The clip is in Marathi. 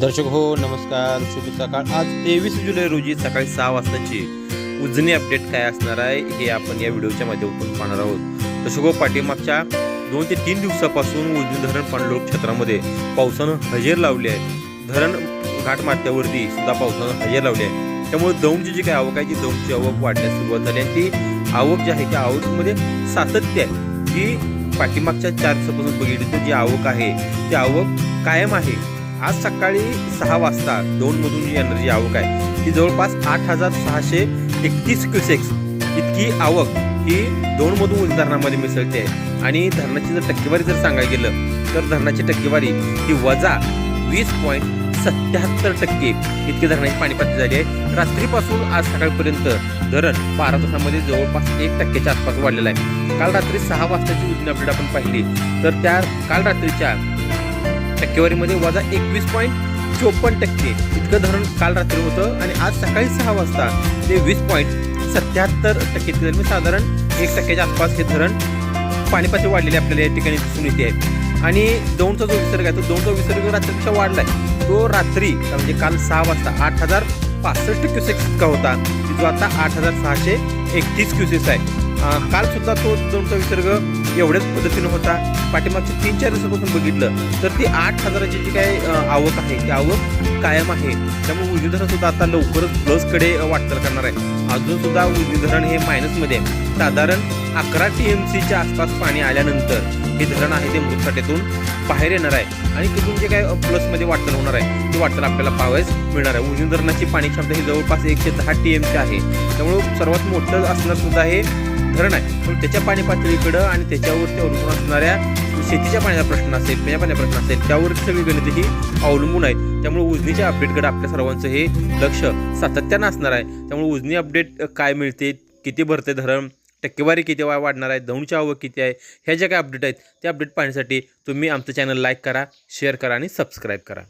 दर्शक हो नमस्कार. शुभ सकाळ आज तेवीस जुलै रोजी सकाळी सहा वाजताची उजनी अपडेट काय असणार आहे हे आपण या व्हिडिओच्या माध्यमातून पाहणार आहोत. दर्शक हो पाठीमागच्या दोन ते तीन दिवसापासून उजनी धरण पाणलोट क्षेत्रामध्ये पावसानं हजेर लावली आहे धरण घाटमाथ्यावरती सुद्धा पावसानं हजेर लावली आहे त्यामुळे दौंडची जी काही आवक आहे ती दौंडची आवक वाढण्यास सुरुवात झाली आणि ती आवक जी आहे त्या आवकमध्ये सातत्य आहे. जी पाठीमागच्या चार दिवसापासून बघितली तर जी आवक आहे ती आवक कायम आहे. आज सकाळी सहा वाजता दोन मधून जी एनर्जी आवक आहे ती जवळपास आठ हजार सहाशे एकतीस क्युसेक्स इतकी आवक ही दोन मधून धरणामध्ये मिसळते आहे. आणि धरणाची जर टक्केवारी जर सांगायला गेलं तर धरणाची टक्केवारी ही वजा वीस पॉईंट सत्याहत्तर टक्के इतकी धरणाची पाणी पातळी झाली आहे. रात्रीपासून आज सकाळपर्यंत धरण बारा तासामध्ये जवळपास एक टक्क्याच्या आसपास वाढलेलं आहे. काल रात्री सहा वाजताची उजनी अपडेट आपण पाहिली तर त्या काल रात्रीच्या टक्केवारीमध्ये वजा एकवीस पॉईंट चोपन्न टक्के. इतकं धरण काल रात्री होतं आणि आज सकाळी सहा वाजता ते वीस पॉईंट सत्याहत्तर टक्के इतकं म्हणजे साधारण एक टक्क्याच्या आसपास हे धरण पाणी वाढलेली आपल्याला या ठिकाणी दिसून येते. आहे आणि दोनचा जो विसर्ग आहे तो दोनचा विसर्ग रात्रीपेक्षा वाढलाय. तो रात्री म्हणजे काल सहा वाजता आठ हजार पासष्ट क्युसेक्स इतका होता. जो आता आठ हजार सहाशे एकतीस क्युसेक्स आहे. कालसुद्धा काल सुद्धा तो दोनचा विसर्ग एवढ्याच पद्धतीनं होता. पाठीमागच्या तीन चार दिवसापासून बघितलं तर ती आठ हजाराची जी काही आवक आहे ती आवक कायम आहे. त्यामुळे उजनी सुद्धा आता लवकरच प्लसकडे वाटचाल करणार आहे. अजून सुद्धा उजनी धरण हे मायनसमध्ये आहे. साधारण अकरा टी एम सीच्या आसपास पाणी आल्यानंतर हे धरण आहे ते मृतसाठ्यातून बाहेर येणार आहे. आणि तिथून जे काय प्लसमध्ये वाटचाल होणार आहे ती वाटचाल आपल्याला पाहावयास मिळणार आहे. उजनी धरणाची पाणी क्षमता ही जवळपास एकशे दहा टी एम सी आहे. त्यामुळे सर्वात मोठं असणार सुद्धा हे धरण आहे. पण त्याच्या पाणी पातळीकडं आणि त्याच्यावरती अवलंबून असणाऱ्या शेतीच्या पाण्याचा प्रश्न असेल पिण्या पाण्याचा प्रश्न असेल त्यावर सगळी गणित ही अवलंबून आहेत. त्यामुळे उजनीच्या अपडेटकडे आपल्या सर्वांचं हे लक्ष सातत्यानं असणार आहे. त्यामुळे उजनी अपडेट काय मिळते किती भरते धरण टक्केवारी किती वा- वाढणार आहे दौंडची आवक किती आहे ह्या ज्या काही अपडेट आहेत त्या अपडेट पाहण्यासाठी तुम्ही आमचं चॅनल लाईक करा शेअर करा आणि सबस्क्राईब करा.